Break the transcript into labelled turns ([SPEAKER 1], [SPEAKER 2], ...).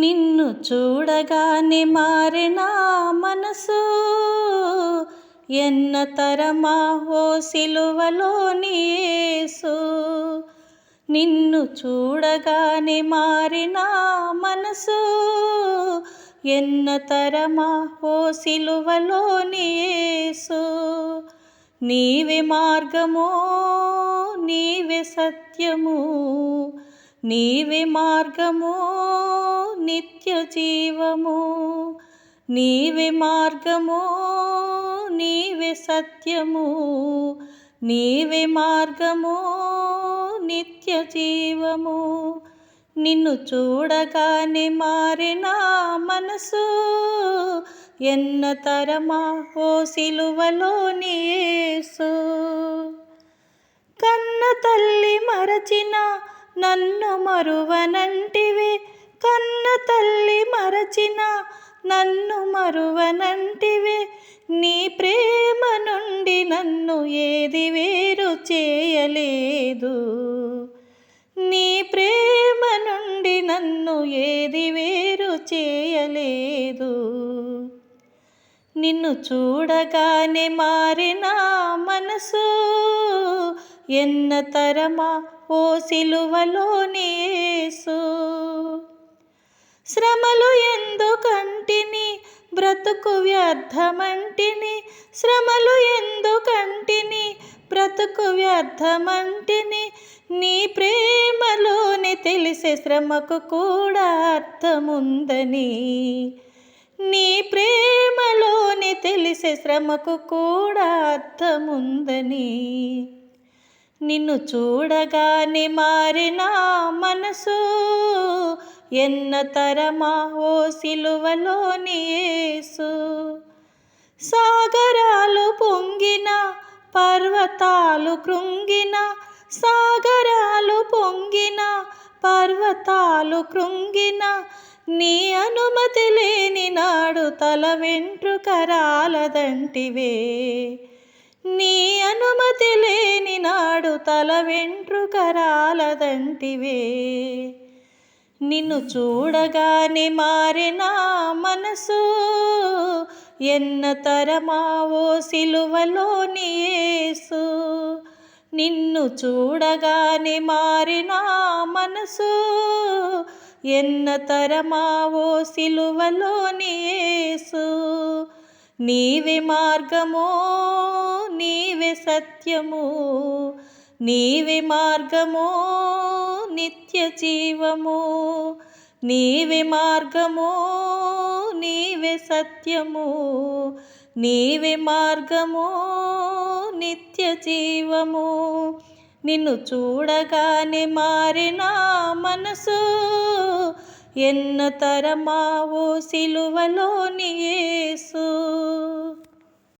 [SPEAKER 1] నిన్ను చూడగానే మారిన మనసు. ఎన్న తరమా ఓ సిలువలోని నిన్ను చూడగానే మారిన మనసు. ఎన్న తరమా ఓ సిలువలోని నీవే మార్గము నీవే సత్యము. నీవే మార్గము నిత్య జీవము నీవే మార్గము నీవే సత్యము నీవే మార్గము నిత్య జీవము నిన్ను చూడగానే మారిన మనసు ఎన్న తరమా ఓ సిలువలో నీసు కన్న తల్లి మరచిన నన్ను మరువనంటివే కన్న తల్లి మరచిన నన్ను మరువనంటివే. నీ ప్రేమ నుండి నన్ను ఏది వేరు చేయలేదు. నీ ప్రేమ నుండి నన్ను ఏది వేరు చేయలేదు. నిన్ను చూడగానే మారిన మనసు ఎన్న తరమా ఓ సిలువలోని యేసు. శ్రమలు ఎందుకంటిని? బ్రతుకు వ్యర్థమంటిని? శ్రమలు ఎందుకంటిని? బ్రతుకు వ్యర్థమంటిని? నీ ప్రేమలోని తెలిసే శ్రమకు కూడా అర్థముందని. నీ ప్రేమలోని తెలిసే శ్రమకు కూడా అర్థముందని. నిన్ను చూడగానే మారిన మనసు ఎన్న తరమా ఓ సిలువలోని యేసు సాగరాలు పొంగిన పర్వతాలు కృంగిన సాగరాలు పొంగిన పర్వతాలు కృంగిన నీ అనుమతి లేని నాడు తల వెంట్రుకరాలదంటివే నీ అనుమతి లేని నాడు తల వెంట్రుకరాలదంటివే నిన్ను చూడగానే మారిన మనసు. ఎన్న తరమావో ఓ సిలువలోని యేసు. నిన్ను చూడగానే మారిన మనసు. ఎన్న తరమావో ఓ సిలువలోని యేసు. నీవే మార్గము నీవే సత్యము. నీవే మార్గము నిత్య జీవము నీవే మార్గము నీవే సత్యము నీవే మార్గము నిత్య జీవము. నిన్ను చూడగానే మారిన మనసు ఎన్న తరమావో సిలువలోని యేసు.